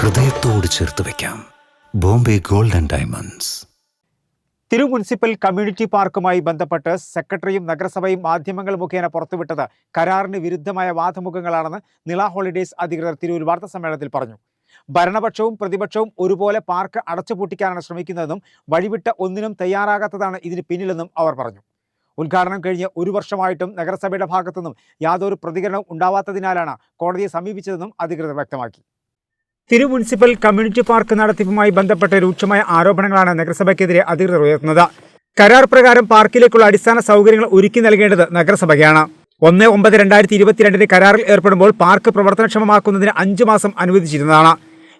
ഹൃദയത്തോട് ചേർത്ത് വെക്കാം. Bombay gold and diamonds. തിരു മുനിസിപ്പൽ കമ്മ്യൂണിറ്റി പാർക്കുമായി ബന്ധപ്പെട്ട് സെക്രട്ടറിയും നഗരസഭയും മാധ്യമങ്ങൾ മുഖേന പുറത്തുവിട്ടത്. കരാറിന് വിരുദ്ധമായ വാദമുഖങ്ങളാണെന്ന് നിള ഹോളിഡേയ്സ് അധികൃതർ തിരൂർ വാർത്താ സമ്മേളനത്തിൽ പറഞ്ഞു. ഭരണപക്ഷവും പ്രതിപക്ഷവും ഒരുപോലെ പാർക്ക് അടച്ചുപൂട്ടിക്കാനാണ് ശ്രമിക്കുന്നതെന്നും വഴിവിട്ട ഒന്നിനും തയ്യാറാകാത്തതാണ് ഇതിന് പിന്നിലെന്നും അവർ പറഞ്ഞു. ഉദ്ഘാടനം കഴിഞ്ഞ് ഒരു വർഷമായിട്ടും നഗരസഭയുടെ ഭാഗത്തുനിന്നും യാതൊരു പ്രതികരണവും ഉണ്ടാവാത്തതിനാലാണ് കോടതിയെ സമീപിച്ചതെന്നും അധികൃതർ വ്യക്തമാക്കി. തിരു മുനിസിപ്പൽ കമ്മ്യൂണിറ്റി പാർക്ക് നടത്തിപ്പുമായി ബന്ധപ്പെട്ട രൂക്ഷമായ ആരോപണങ്ങളാണ് നഗരസഭയ്ക്കെതിരെ അധികൃതർ ഉയർത്തുന്നത്. കരാർ പ്രകാരം പാർക്കിലേക്കുള്ള അടിസ്ഥാന സൗകര്യങ്ങൾ ഒരുക്കി നൽകേണ്ടത് നഗരസഭയാണ് ഒന്ന് ഒമ്പത് രണ്ടായിരത്തി ഇരുപത്തിരണ്ടിന് കരാറിൽ ഏർപ്പെടുമ്പോൾ പാർക്ക് പ്രവർത്തനക്ഷമമാക്കുന്നതിന് അഞ്ചു മാസം അനുവദിച്ചിരുന്നതാണ്.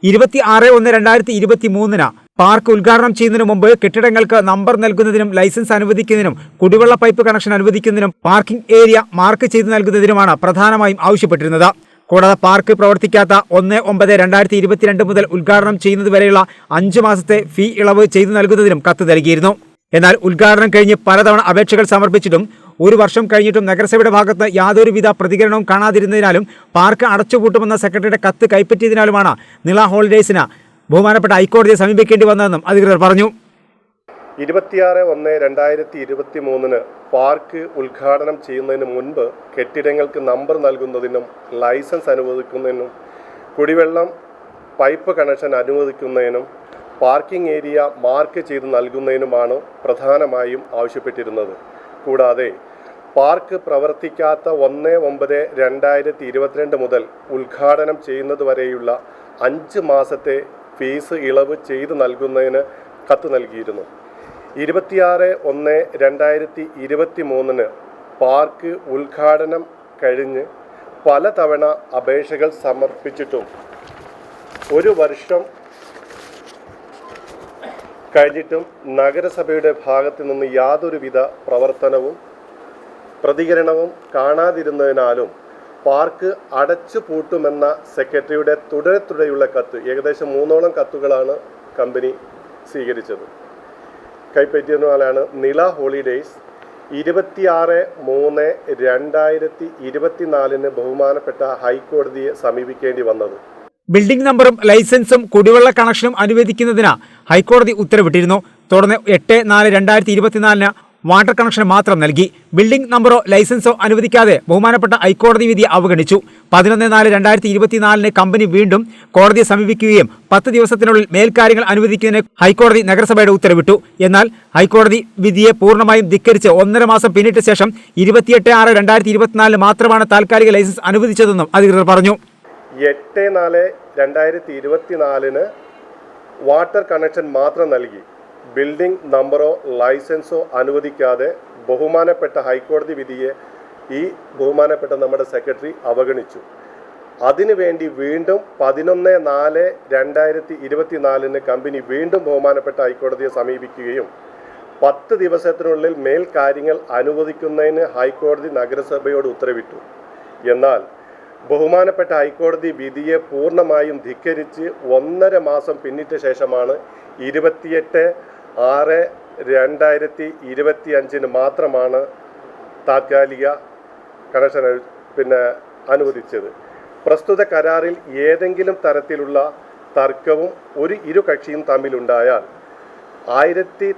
ഇരുപത്തി ആറ് ഒന്ന് രണ്ടായിരത്തി ഇരുപത്തി മൂന്നിന് പാർക്ക് ഉദ്ഘാടനം ചെയ്യുന്നതിന് മുമ്പ് കെട്ടിടങ്ങൾക്ക് നമ്പർ നൽകുന്നതിനും ലൈസൻസ് അനുവദിക്കുന്നതിനും കുടിവെള്ള പൈപ്പ് കണക്ഷൻ അനുവദിക്കുന്നതിനും പാർക്കിംഗ് ഏരിയ മാർക്ക് ചെയ്ത് നൽകുന്നതിനുമാണ് പ്രധാനമായും ആവശ്യപ്പെട്ടിരുന്നത്. കൂടാതെ പാർക്ക് പ്രവർത്തിക്കാത്ത ഒന്ന് ഒമ്പത് രണ്ടായിരത്തി ഇരുപത്തിരണ്ട് മുതൽ ഉദ്ഘാടനം ചെയ്യുന്നതുവരെയുള്ള അഞ്ച് മാസത്തെ ഫീ ഇളവ് ചെയ്തു നൽകുന്നതിനും കത്ത് നൽകിയിരുന്നു. എന്നാൽ ഉദ്ഘാടനം കഴിഞ്ഞ് പലതവണ അപേക്ഷകൾ സമർപ്പിച്ചിട്ടും ഒരു വർഷം കഴിഞ്ഞിട്ടും നഗരസഭയുടെ ഭാഗത്ത് യാതൊരുവിധ പ്രതികരണവും കാണാതിരുന്നതിനാലും പാർക്ക് അടച്ചുപൂട്ടുമെന്ന സെക്രട്ടറിയുടെ കത്ത് കൈപ്പറ്റിയതിനാലുമാണ് നിള ഹോളിഡേയ്സിന് ബഹുമാനപ്പെട്ട ഹൈക്കോടതിയെ സമീപിക്കേണ്ടി വന്നതെന്നും അധികൃതർ പറഞ്ഞു. ഇരുപത്തിയാറ് ഒന്ന് രണ്ടായിരത്തി ഇരുപത്തി മൂന്നിന് പാർക്ക് ഉദ്ഘാടനം ചെയ്യുന്നതിന് മുൻപ് കെട്ടിടങ്ങൾക്ക് നമ്പർ നൽകുന്നതിനും ലൈസൻസ് അനുവദിക്കുന്നതിനും കുടിവെള്ളം പൈപ്പ് കണക്ഷൻ അനുവദിക്കുന്നതിനും പാർക്കിംഗ് ഏരിയ മാർക്ക് ചെയ്ത് നൽകുന്നതിനുമാണ് പ്രധാനമായും ആവശ്യപ്പെട്ടിരുന്നത്. കൂടാതെ പാർക്ക് പ്രവർത്തിക്കാത്ത ഒന്ന് ഒമ്പത് രണ്ടായിരത്തി ഇരുപത്തിരണ്ട് മുതൽ ഉദ്ഘാടനം ചെയ്യുന്നതുവരെയുള്ള അഞ്ച് മാസത്തെ ഫീസ് ഇളവ് ചെയ്തു നൽകുന്നതിന് കത്ത് നൽകിയിരുന്നു. ഇരുപത്തിയാറ് ഒന്ന് രണ്ടായിരത്തി ഇരുപത്തി മൂന്നിന് പാർക്ക് ഉദ്ഘാടനം കഴിഞ്ഞ് പലതവണ അപേക്ഷകൾ സമർപ്പിച്ചിട്ടും ഒരു വർഷം കഴിഞ്ഞിട്ടും നഗരസഭയുടെ ഭാഗത്തു നിന്ന് യാതൊരുവിധ പ്രവർത്തനവും പ്രതികരണവും കാണാതിരുന്നതിനാലും പാർക്ക് അടച്ചു പൂട്ടുമെന്ന സെക്രട്ടറിയുടെ തുടരെ തുടരെയുള്ള കത്ത് ഏകദേശം മൂന്നോളം കത്തുകളാണ് കമ്പനി സ്വീകരിച്ചത്. കൈപ്പറ്റിയതിനാലാണ് നില ഹോളിഡേയ്സ്. ഇരുപത്തിയാറ് മൂന്ന് രണ്ടായിരത്തി ഇരുപത്തിനാലിന് ബഹുമാനപ്പെട്ട ഹൈക്കോടതിയെ സമീപിക്കേണ്ടി വന്നത്. ബിൽഡിംഗ് നമ്പറും ലൈസൻസും കുടിവെള്ള കണക്ഷനും അനുവദിക്കുന്നതിന് ഹൈക്കോടതി ഉത്തരവിട്ടിരുന്നു. തുടർന്ന് എട്ട് നാല് രണ്ടായിരത്തി ഇരുപത്തിനാലിന് വാട്ടർ കണക്ഷൻ മാത്രം നൽകി. ബിൽഡിംഗ് നമ്പറോ ലൈസൻസോ അനുവദിക്കാതെ ബഹുമാനപ്പെട്ട ഹൈക്കോടതി വിധി അവഗണിച്ചു. പതിനൊന്ന് നാല് രണ്ടായിരത്തി ഇരുപത്തിനാലിന് കമ്പനി വീണ്ടും കോടതിയെ സമീപിക്കുകയും പത്ത് ദിവസത്തിനുള്ളിൽ മേൽക്കാര്യങ്ങൾ അനുവദിക്കുന്നതിന് ഹൈക്കോടതി നഗരസഭയുടെ ഉത്തരവിട്ടു. എന്നാൽ ഹൈക്കോടതി വിധിയെ പൂർണമായും ധിക്കരിച്ച് ഒന്നര മാസം പിന്നിട്ട ശേഷം ഇരുപത്തിയെട്ട് ആറ് രണ്ടായിരത്തി ഇരുപത്തിനാലിന് മാത്രമാണ് താൽക്കാലിക ലൈസൻസ് അനുവദിച്ചതെന്നും അധികൃതർ പറഞ്ഞു. എട്ട് നാല് രണ്ടായിരത്തി ഇരുപത്തിനാലിന് വാട്ടർ കണക്ഷൻ മാത്രം നൽകി. ബിൽഡിംഗ് നമ്പറോ ലൈസൻസോ അനുവദിക്കാതെ ബഹുമാനപ്പെട്ട ഹൈക്കോടതി വിധിയെ ഈ ബഹുമാനപ്പെട്ട നമ്മുടെ സെക്രട്ടറി അവഗണിച്ചു. അതിനുവേണ്ടി വീണ്ടും പതിനൊന്ന് നാല് രണ്ടായിരത്തി ഇരുപത്തിനാലിന് കമ്പനി വീണ്ടും ബഹുമാനപ്പെട്ട ഹൈക്കോടതിയെ സമീപിക്കുകയും പത്ത് ദിവസത്തിനുള്ളിൽ മേൽ കാര്യങ്ങൾ അനുവദിക്കുന്നതിന് ഹൈക്കോടതി നഗരസഭയോട് ഉത്തരവിട്ടു. എന്നാൽ ബഹുമാനപ്പെട്ട ഹൈക്കോടതി വിധിയെ പൂർണമായും ധിക്കരിച്ച് ഒന്നര മാസം പിന്നിട്ട ശേഷമാണ് ഇരുപത്തിയെട്ട് ആറ് രണ്ടായിരത്തി ഇരുപത്തി അഞ്ചിന് മാത്രമാണ് താത്കാലിക കണക്ഷൻ പിന്നെ അനുവദിച്ചത്. പ്രസ്തുത കരാറിൽ ഏതെങ്കിലും തരത്തിലുള്ള തർക്കവും ഒരു ഇരു കക്ഷിയും തമ്മിലുണ്ടായാൽ ആയിരത്തി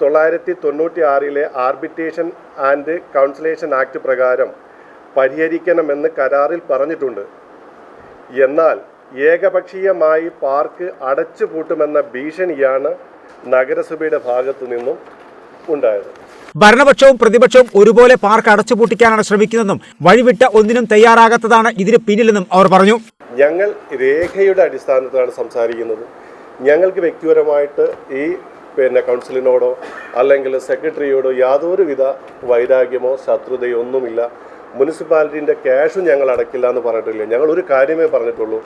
തൊള്ളായിരത്തി തൊണ്ണൂറ്റി ആറിലെ ആർബിറ്റേഷൻ ആൻഡ് കൗൺസിലേഷൻ ആക്ട് പ്രകാരം പരിഹരിക്കണമെന്ന് കരാറിൽ പറഞ്ഞിട്ടുണ്ട്. എന്നാൽ ഏകപക്ഷീയമായി പാർക്ക് അടച്ചുപൂട്ടുമെന്ന ഭീഷണിയാണ് നഗരസഭയുടെ ഭാഗത്തു നിന്നും ഉണ്ടായത്. ഭരണപക്ഷവും പ്രതിപക്ഷവും ഒരുപോലെ പാർക്ക് അടച്ചുപൂട്ടിക്കാനാണ് ശ്രമിക്കുന്നതെന്നും വഴിവിട്ട ഒന്നിനും തയ്യാറാകാത്തതാണ് ഇതിന് പിന്നിലെന്നും അവർ പറഞ്ഞു. ഞങ്ങൾ രേഖയുടെ അടിസ്ഥാനത്തിലാണ് സംസാരിക്കുന്നത്. ഞങ്ങൾക്ക് വ്യക്തിപരമായിട്ട് ഈ പിന്നെ കൗൺസിലിനോടോ അല്ലെങ്കിൽ സെക്രട്ടറിയോടോ യാതൊരുവിധ വൈരാഗ്യമോ ശത്രുതയോ ഒന്നുമില്ല. മുനിസിപ്പാലിറ്റീന്റെ ക്യാഷും ഞങ്ങൾ അടക്കില്ല എന്ന് പറഞ്ഞിട്ടില്ല? ഞങ്ങൾ ഒരു കാര്യമേ പറഞ്ഞിട്ടുള്ളൂ.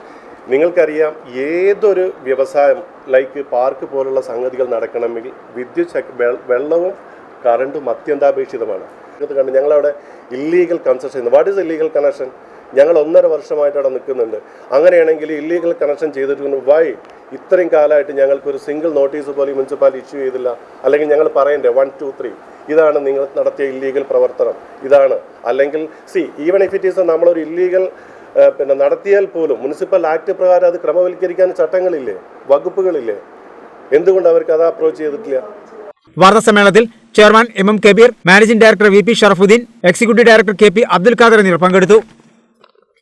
നിങ്ങൾക്കറിയാം ഏതൊരു വ്യവസായം ലൈക്ക് പാർക്ക് പോലുള്ള സംഗതികൾ നടക്കണമെങ്കിൽ വിദ്യുത് വെള്ളവും കറണ്ടും അത്യന്താപേക്ഷിതമാണ്. ഞങ്ങളവിടെ illegal construction what is illegal connection ഞങ്ങൾ ഒന്നര വർഷമായിട്ട് അവിടെ നിൽക്കുന്നുണ്ട്. അങ്ങനെയാണെങ്കിൽ ഇല്ലീഗൽ കണക്ഷൻ ചെയ്തിട്ടുണ്ട് വൈ ഇത്രയും കാലമായിട്ട് ഞങ്ങൾക്ക് ഒരു സിംഗിൾ നോട്ടീസ് പോലും മുനിസിപ്പാലിറ്റി ഇഷ്യൂ ചെയ്തില്ല. അല്ലെങ്കിൽ ഞങ്ങൾ പറയണ്ടേ? വൺ ടു ത്രീ ഇതാണ് നിങ്ങൾ നടത്തിയ ഇല്ലീഗൽ പ്രവർത്തനം. ഇതാണ്. അല്ലെങ്കിൽ see even if it is നമ്മളൊരു ഇല്ലീഗൽ പിന്നെ നടത്തിയാൽ പോലും മുനിസിപ്പൽ ആക്ട് പ്രകാരം അത് ക്രമവൽക്കരിക്കാൻ ചട്ടങ്ങളില്ലേ? വകുപ്പുകളില്ലേ? എന്തുകൊണ്ട് അവർക്ക് അത് അപ്രോച്ച് ചെയ്തിട്ടില്ല? വാർത്താ സമ്മേളനത്തിൽ chairman M M Kabeer managing director V P Sharafudheen executive director K P Abdul Khader എന്നിവർ പങ്കെടുത്തു.